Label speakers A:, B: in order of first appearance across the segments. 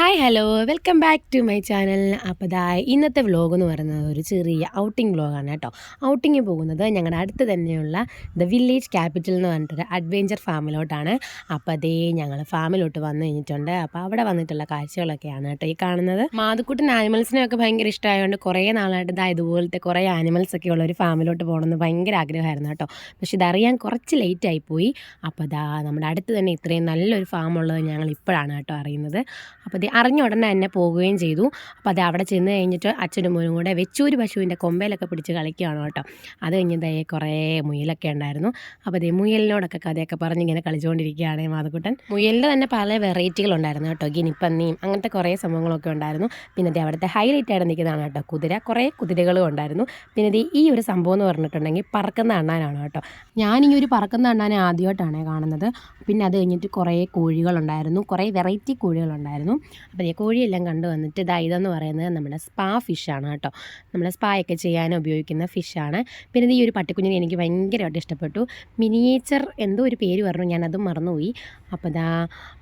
A: Hi hello welcome back to my channel അപ്പോൾ ദാ ഇന്നത്തെ വ്ലോഗ് എന്ന് പറയുന്നത് ഒരു ചെറിയ ഔട്ടിംഗ് വ്ലോഗാണ് കേട്ടോ. ഔട്ടിങ്ങിന് പോകുന്നത് ഞങ്ങളുടെ അടുത്ത് തന്നെയുള്ള ദ വില്ലേജ് ക്യാപിറ്റൽ എന്ന് പറഞ്ഞിട്ടൊരു അഡ്വഞ്ചർ ഫാമിലോട്ടാണ് അപ്പോൾ അതേ ഞങ്ങൾ ഫാമിലോട്ട് വന്നു കഴിഞ്ഞിട്ടുണ്ട്. അപ്പോൾ അവിടെ വന്നിട്ടുള്ള കാഴ്ചകളൊക്കെയാണ് കേട്ടോ ഈ കാണുന്നത്. മാതുക്കുട്ടൻ ആനിമൽസിനെയൊക്കെ ഭയങ്കര ഇഷ്ടമായതുകൊണ്ട് കുറേ നാളായിട്ട് ഇതാ ഇതുപോലത്തെ കുറേ ആനിമൽസ് ഒക്കെ ഉള്ള ഒരു ഫാമിലോട്ട് പോകണമെന്ന് ഭയങ്കര ആഗ്രഹമായിരുന്നു കേട്ടോ. പക്ഷെ ഇതറിയാൻ കുറച്ച് ലേറ്റ് ആയിപ്പോയി അപ്പോൾ ദാ നമ്മുടെ അടുത്ത് തന്നെ ഇത്രയും നല്ലൊരു ഫാം ഞങ്ങൾ ഇപ്പോഴാണ് കേട്ടോ അറിയുന്നത്. അപ്പോൾ അറിഞ്ഞ ഉടനെ തന്നെ പോവുകയും ചെയ്തു. അപ്പോൾ അത് അവിടെ ചെന്ന് കഴിഞ്ഞിട്ട് അച്ഛനും മോനും കൂടെ വെച്ചൂര് പശുവിന്റെ കൊമ്പയിലൊക്കെ പിടിച്ച് കളിക്കുകയാണ് കേട്ടോ. അത് കഴിഞ്ഞതേ കുറേ മുയലൊക്കെ ഉണ്ടായിരുന്നു. അപ്പോൾ അതേ മുയലിനോടൊക്കെ കഥയൊക്കെ പറഞ്ഞ് ഇങ്ങനെ കളിച്ചുകൊണ്ടിരിക്കുകയാണ് മാധക്കുട്ടൻ. മുയലിന്റെ തന്നെ പല വെറൈറ്റികളുണ്ടായിരുന്നു കേട്ടോ. ഗിനിപ്പന്നിയും അങ്ങനത്തെ കുറേ സംഭവങ്ങളൊക്കെ ഉണ്ടായിരുന്നു. പിന്നെ അവിടുത്തെ ഹൈലൈറ്റ് ആയിട്ട് നിൽക്കുന്നതാണ് കേട്ടോ. കുതിര കുറേ കുതിരകളും ഉണ്ടായിരുന്നു. പിന്നെ ഈ ഒരു സംഭവം എന്ന് പറഞ്ഞിട്ടുണ്ടെങ്കിൽ പറക്കുന്ന അണ്ണാനാണ് കേട്ടോ. ഞാൻ ഈ ഒരു പറക്കുന്ന അണ്ണാനെ ആദ്യമായിട്ടാണ് കാണുന്നത്. പിന്നെ അത് കഴിഞ്ഞിട്ട് കുറേ കോഴികളുണ്ടായിരുന്നു. കുറേ വെറൈറ്റി കോഴികളുണ്ടായിരുന്നു. അപ്പോൾ ഈ കോഴിയെല്ലാം കണ്ടു വന്നിട്ട് ഇതാ ഇതെന്ന് പറയുന്നത് നമ്മുടെ സ്പാ ഫിഷാണ് കേട്ടോ. നമ്മൾ സ്പാ ഒക്കെ ചെയ്യാൻ ഉപയോഗിക്കുന്ന ഫിഷാണ് പിന്നെ ഈ ഒരു പട്ടിക്കുഞ്ഞിനെ എനിക്ക് ഭയങ്കരമായിട്ട് ഇഷ്ടപ്പെട്ടു. മിനിയേച്ചർ എന്തോ ഒരു പേര് പറഞ്ഞു ഞാനതും മറന്നുപോയി. അപ്പോൾ ഇതാ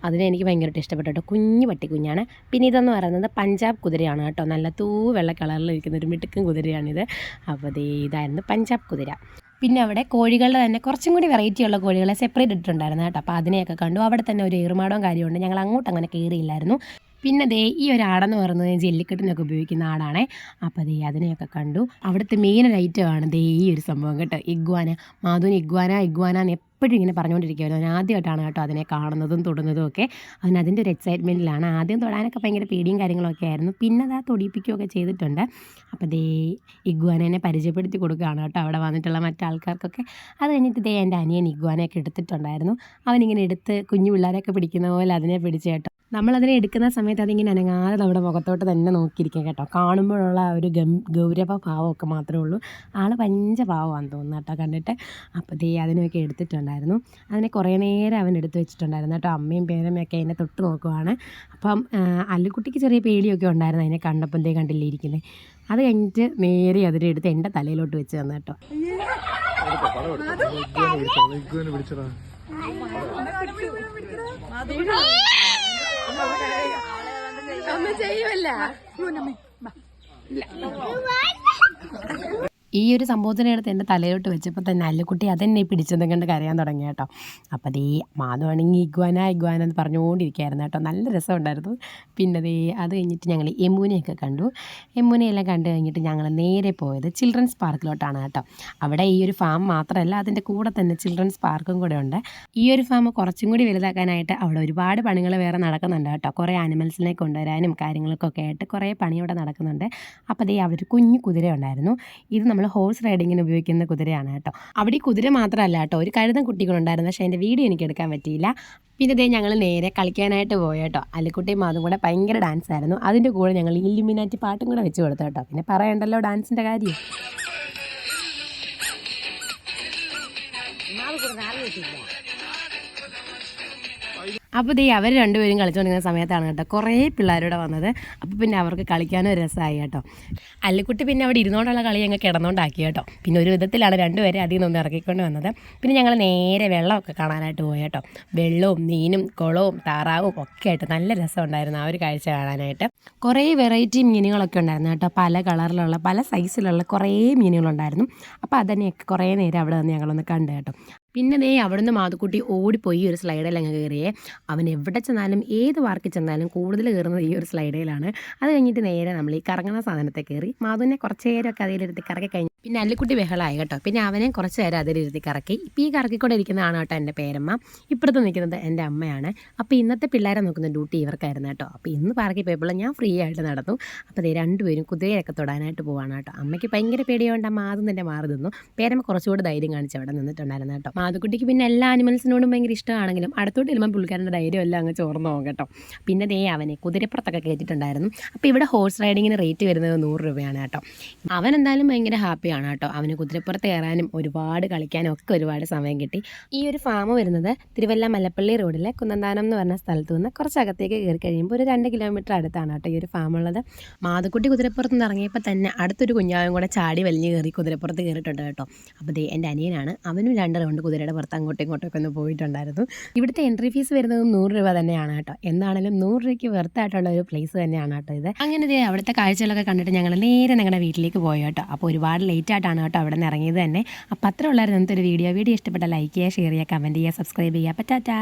A: അതിനെ എനിക്ക് ഭയങ്കരമായിട്ട് ഇഷ്ടപ്പെട്ടു കേട്ടോ. കുഞ്ഞു പട്ടിക്കുഞ്ഞാണ്. പിന്നെ ഇതെന്ന് പറയുന്നത് പഞ്ചാബ് കുതിരയാണ് കേട്ടോ. നല്ല തൂ വെള്ള കളറിൽ ഇരിക്കുന്ന ഒരു മിടുക്കും കുതിരയാണിത്. അപ്പോൾ ഇതായിരുന്നു പഞ്ചാബ് കുതിര. പിന്നെ അവിടെ കോഴികളുടെ തന്നെ കുറച്ചും കൂടി വെറൈറ്റി ഉള്ള കോഴികളെ സെപ്പറേറ്റ് ഇട്ടിട്ടുണ്ടായിരുന്നു കേട്ടോ. അപ്പോൾ അതിനെയൊക്കെ കണ്ടു. അവിടെ തന്നെ ഒരു ഏറുമാടവും കാര്യമുണ്ട്. ഞങ്ങൾ അങ്ങോട്ട് അങ്ങനെ കയറിയില്ലായിരുന്നു. പിന്നെ ദേ ഈ ഒരു ആടെന്ന് പറയുന്നത് ജെല്ലിക്കെട്ടിനൊക്കെ ഉപയോഗിക്കുന്ന ആടാണേ. അപ്പോൾ ദേ അതിനെയൊക്കെ കണ്ടു. അവിടുത്തെ മെയിൻ ഒരു ഐറ്റമാണ് ദേ ഈ ഒരു സംഭവം കേട്ടോ. ഇഗ്വാന. മാധുവിന് ഇഗ്വാന ഇഗ്വാന എന്ന് എപ്പോഴും ഇങ്ങനെ പറഞ്ഞുകൊണ്ടിരിക്കുമായിരുന്നു ഞാൻ ആദ്യമായിട്ടാണ് കേട്ടോ അതിനെ കാണുന്നതും തൊടുന്നതും ഒക്കെ. അവൻ അതിന്റെ ഒരു എക്സൈറ്റ്മെന്റിലാണ് ആദ്യം തൊടാനൊക്കെ ഭയങ്കര പേടിയും കാര്യങ്ങളൊക്കെ ആയിരുന്നു. പിന്നെ അത് ആ തൊടിപ്പിക്കുകയൊക്കെ ചെയ്തിട്ടുണ്ട്. അപ്പോൾ ദേ ഇഗ്വാനേനെ പരിചയപ്പെടുത്തി കൊടുക്കുകയാണ് കേട്ടോ അവിടെ വന്നിട്ടുള്ള മറ്റാൾക്കാർക്കൊക്കെ അത് കഴിഞ്ഞിട്ട് ദേ എന്റെ അനിയൻ ഇഗ്വാനയൊക്കെ എടുത്തിട്ടുണ്ടായിരുന്നു. അവനിങ്ങനെ എടുത്ത് കുഞ്ഞു പിള്ളേരെയൊക്കെ പിടിക്കുന്ന പോലെ അതിനെ പിടിച്ച് കേട്ടോ. നമ്മളതിനെ എടുക്കുന്ന സമയത്ത് അതിങ്ങനെ അനങ്ങാതെ നമ്മുടെ മുഖത്തോട്ട് തന്നെ നോക്കിയിരിക്കുക കേട്ടോ കാണുമ്പോഴുള്ള ആ ഒരു ഗം ഗൗരവ ഭാവമൊക്കെ മാത്രമേ ഉള്ളൂ ആൾ പഞ്ച ഭാവമാണ് തോന്നുന്നു കേട്ടോ കണ്ടിട്ട് അപ്പോൾ ദേ അതിനൊക്കെ എടുത്തിട്ടുണ്ടായിരുന്നു അതിനെ കുറേ നേരം അവൻ എടുത്ത് വെച്ചിട്ടുണ്ടായിരുന്നു കേട്ടോ അമ്മയും പേരമ്മയൊക്കെ അതിനെ തൊട്ട് നോക്കുവാണ് അപ്പം അല്ലുക്കുട്ടിക്ക് ചെറിയ പേടിയൊക്കെ ഉണ്ടായിരുന്നു അതിനെ കണ്ടപ്പോൾ എന്തേ കണ്ടില്ലേ ഇരിക്കുന്നത് അത് കഴിഞ്ഞിട്ട് നേരെ അതിനെ എടുത്ത് എന്റെ തലയിലോട്ട് വെച്ച് തന്നു കേട്ടോ
B: പിടിച്ചടാ
A: അമ്മ ചെയ്യുമല്ല ഈ ഒരു സംഭവത്തിനെ എടുത്ത് എന്റെ തലയോട്ട് വെച്ചപ്പോൾ തന്നെ അല്ലക്കുട്ടി അതെന്നെ പിടിച്ചതും കണ്ട് കരയാൻ തുടങ്ങി കേട്ടോ. അപ്പോൾ ദേ മാധുവാണെങ്കിൽ ഇഗ്വാന ഇഗ്വാന എന്ന് പറഞ്ഞുകൊണ്ടിരിക്കുകയായിരുന്നു കേട്ടോ. നല്ല രസമുണ്ടായിരുന്നു. പിന്നെ ദേ അത് കഴിഞ്ഞിട്ട് ഞങ്ങൾ യമുനയൊക്കെ കണ്ടു. യമുനയെല്ലാം കണ്ടു കഴിഞ്ഞിട്ട് ഞങ്ങൾ നേരെ പോയത് ചിൽഡ്രൻസ് പാർക്കിലോട്ടാണ് കേട്ടോ. അവിടെ ഈ ഒരു ഫാം മാത്രമല്ല അതിന്റെ കൂടെ തന്നെ ചിൽഡ്രൻസ് പാർക്കും കൂടെ ഉണ്ട്. ഈ ഒരു ഫാം കുറച്ചും കൂടി വലുതാക്കാനായിട്ട് അവിടെ ഒരുപാട് പണികൾ വേറെ നടക്കുന്നുണ്ട് കേട്ടോ. കുറേ ആനിമൽസിനെ കൊണ്ടുവരാനും കാര്യങ്ങൾക്കൊക്കെ ആയിട്ട് കുറേ പണി അവിടെ നടക്കുന്നുണ്ട്. അപ്പോൾ ദേ അവർ കുഞ്ഞു കുതിര ഉണ്ടായിരുന്നു ഇത് നമ്മൾ ഹോഴ്സ് റൈഡിങ്ങിന് ഉപയോഗിക്കുന്ന കുതിരയാണ് കേട്ടോ. അവിടെ കുതിര മാത്രമല്ല കേട്ടോ ഒരു കഴുതൻ കുട്ടികളുണ്ടായിരുന്നു. പക്ഷേ എന്റെ വീഡിയോ എനിക്ക് എടുക്കാൻ പറ്റിയില്ല. പിന്നെ ഇതേ ഞങ്ങൾ നേരെ കളിക്കാനായിട്ട് പോയ കേട്ടോ. അല്ലിക്കുട്ടിയും അതും കൂടെ ഭയങ്കര ഡാൻസ് ആയിരുന്നു. അതിന്റെ കൂടെ ഞങ്ങൾ ഇല്ലുമിനാറ്റി പാട്ടും കൂടെ വെച്ച് കൊടുത്തു കേട്ടോ. പിന്നെ പറയണ്ടല്ലോ ഡാൻസിന്റെ കാര്യം. അപ്പോൾ ദേ അവർ രണ്ടുപേരും കളിച്ചുകൊണ്ടിരുന്ന സമയത്താണ് കേട്ടോ കുറേ പിള്ളേരൂടെ വന്നത്. അപ്പോൾ പിന്നെ അവർക്ക് കളിക്കാനും ഒരു രസമായി കേട്ടോ. അല്ലിക്കുട്ടി പിന്നെ അവിടെ ഇരുന്നോണ്ടുള്ള കളി ഞങ്ങൾ കിടന്നുകൊണ്ടാക്കി കേട്ടോ. പിന്നെ ഒരു വിധത്തിലാണ് രണ്ടുപേരെ അതിൽ നിന്ന് ഇറക്കിക്കൊണ്ട് വന്നത്. പിന്നെ ഞങ്ങൾ നേരെ വെള്ളമൊക്കെ കാണാനായിട്ട് പോയി കേട്ടോ. വെള്ളവും മീനും കുളവും താറാവും ഒക്കെ ആയിട്ട് നല്ല രസമുണ്ടായിരുന്നു ആ ഒരു കാഴ്ച കാണാനായിട്ട്. കുറേ വെറൈറ്റി മീനുകളൊക്കെ ഉണ്ടായിരുന്നു കേട്ടോ. പല കളറിലുള്ള പല സൈസിലുള്ള കുറേ മീനുകളുണ്ടായിരുന്നു. അപ്പോൾ അതന്നെയൊക്കെ കുറേ നേരം അവിടെ നിന്ന് ഞങ്ങളൊന്ന് കണ്ടു കേട്ടോ. പിന്നെ ദേ അവിടുന്ന് മാതുക്കുട്ടി ഓടിപ്പോയി ഒരു സ്ലൈഡിൽ അങ്ങ് കയറിയേ അവൻ എവിടെ ചെന്നാലും ഏത് വാർക്കിൽ ചെന്നാലും കൂടുതൽ കയറുന്നത് ഈ ഒരു സ്ലൈഡിലാണ് അത് കഴിഞ്ഞിട്ട് നേരെ നമ്മൾ ഈ കറങ്ങുന്ന സാധനത്തെ കയറി മാധുവിനെ കുറച്ചേരൊക്കെ അതിലിരുത്തി കറക്കി കഴിഞ്ഞു പിന്നെ അല്ലിക്കുട്ടി ബഹളമായി കേട്ടോ. പിന്നെ അവനെ കുറച്ച് നേരം അതിലിരുത്തി കറക്കി. ഇപ്പോൾ ഈ കറക്കിക്കൂടെ ഇരിക്കുന്നതാണ് കേട്ടോ എന്റെ പേരമ്മ. ഇപ്പുറത്ത് നിൽക്കുന്നത് എന്റെ അമ്മയാണ്. അപ്പോൾ ഇന്നത്തെ പിള്ളേരെ നോക്കുന്ന ഡ്യൂട്ടി ഇവർക്കായിരുന്നു കേട്ടോ. അപ്പോൾ ഇന്ന് പാർക്കിൽ പോയപ്പോൾ ഞാൻ ഫ്രീ ആയിട്ട് നടന്നു. അപ്പോൾ ദേ രണ്ടുപേരും കുതിരയൊക്കെ തൊടാനായിട്ട് പോവാണ് കേട്ടോ. അമ്മയ്ക്ക് ഭയങ്കര പേടിയോണ്ട് മാതും തന്നെ മാറി നിന്നു. പേരമ്മ കുറച്ചുകൂടി ധൈര്യം കാണിച്ച് അവിടെ നിന്നിട്ടുണ്ടായിരുന്നു കേട്ടോ. മാതുക്കുട്ടിക്ക് പിന്നെ എല്ലാ ആനിമൽസിനോടും ഭയങ്കര ഇഷ്ടമാണെങ്കിലും അടുത്തോട്ട് ഇരുമ്പം പുള്ളിക്കാരന്റെ ധൈര്യം എല്ലാം അങ്ങ് ചോർന്നു പോകും കേട്ടോ. പിന്നെ ദേ അവനെ കുതിരപ്പുറത്തൊക്കെ കയറ്റിട്ടുണ്ടായിരുന്നു. അപ്പോൾ ഇവിടെ ഹോഴ്സ് റൈഡിങ്ങിന് റേറ്റ് വരുന്നത് നൂറ് രൂപയാണ് കേട്ടോ. അവൻ എന്തായാലും ഭയങ്കര ഹാപ്പി ഹാപ്പിയാണ് കേട്ടോ. അവന് കുതിരപ്പുറത്ത് കയറാനും ഒരുപാട് കളിക്കാനും ഒക്കെ ഒരുപാട് സമയം കിട്ടി. ഈ ഒരു ഫാം വരുന്നത് തിരുവല്ല മലപ്പള്ളി റോഡിലെ കുന്നന്താനം എന്ന് പറഞ്ഞ സ്ഥലത്ത് നിന്ന് കുറച്ചകത്തേക്ക് കയറി കഴിയുമ്പോൾ ഒരു രണ്ട് കിലോമീറ്റർ അടുത്താണ് കേട്ടോ ഈ ഒരു ഫാം ഉള്ളത്. മാതക്കുട്ടി കുതിരപ്പുറത്ത് നിന്ന് ഇറങ്ങിയപ്പോൾ തന്നെ അടുത്തൊരു കുഞ്ഞാവും കൂടെ ചാടി വലിഞ്ഞ് കയറി കുതിരപ്പുറത്ത് കയറിയിട്ടുണ്ട് കേട്ടോ. അപ്പോൾ ദേ എന്റെ അനിയനാണ്. അവനും രണ്ട് റൗണ്ട് കുതിരയുടെ പുറത്ത് അങ്ങോട്ടും ഇങ്ങോട്ടൊക്കെ ഒന്ന് പോയിട്ടുണ്ടായിരുന്നു. ഇവിടുത്തെ എൻട്രി ഫീസ് വരുന്നത് നൂറ് രൂപ തന്നെയാണ് കേട്ടോ. എന്താണെങ്കിലും നൂറ് രൂപയ്ക്ക് വെർത്തായിട്ടുള്ള ഒരു പ്ലേസ് തന്നെയാണ് കേട്ടോ ഇത്. അങ്ങനെ അവിടുത്തെ കാഴ്ചകളൊക്കെ കണ്ടിട്ട് ഞങ്ങൾ നേരെ ഞങ്ങളുടെ വീട്ടിലേക്ക് പോയി കേട്ടോ. അപ്പോൾ ഒരുപാട് ലേറ്റ് ആയിട്ടാണ് കേട്ടോ അവിടെ നിന്ന് ഇറങ്ങിയത് തന്നെ. അപ്പോൾ അത്ര ഉള്ളായിരുന്നു ഇന്നത്തെ ഒരു വീഡിയോ. വീഡിയോ ഇഷ്ടപ്പെട്ട ലൈക്ക് ചെയ്യുക ഷെയർ ചെയ്യുക കമന്റ് ചെയ്യുക സബ്സ്ക്രൈബ് ചെയ്യുക. അപ്പോൾ ടാറ്റാ.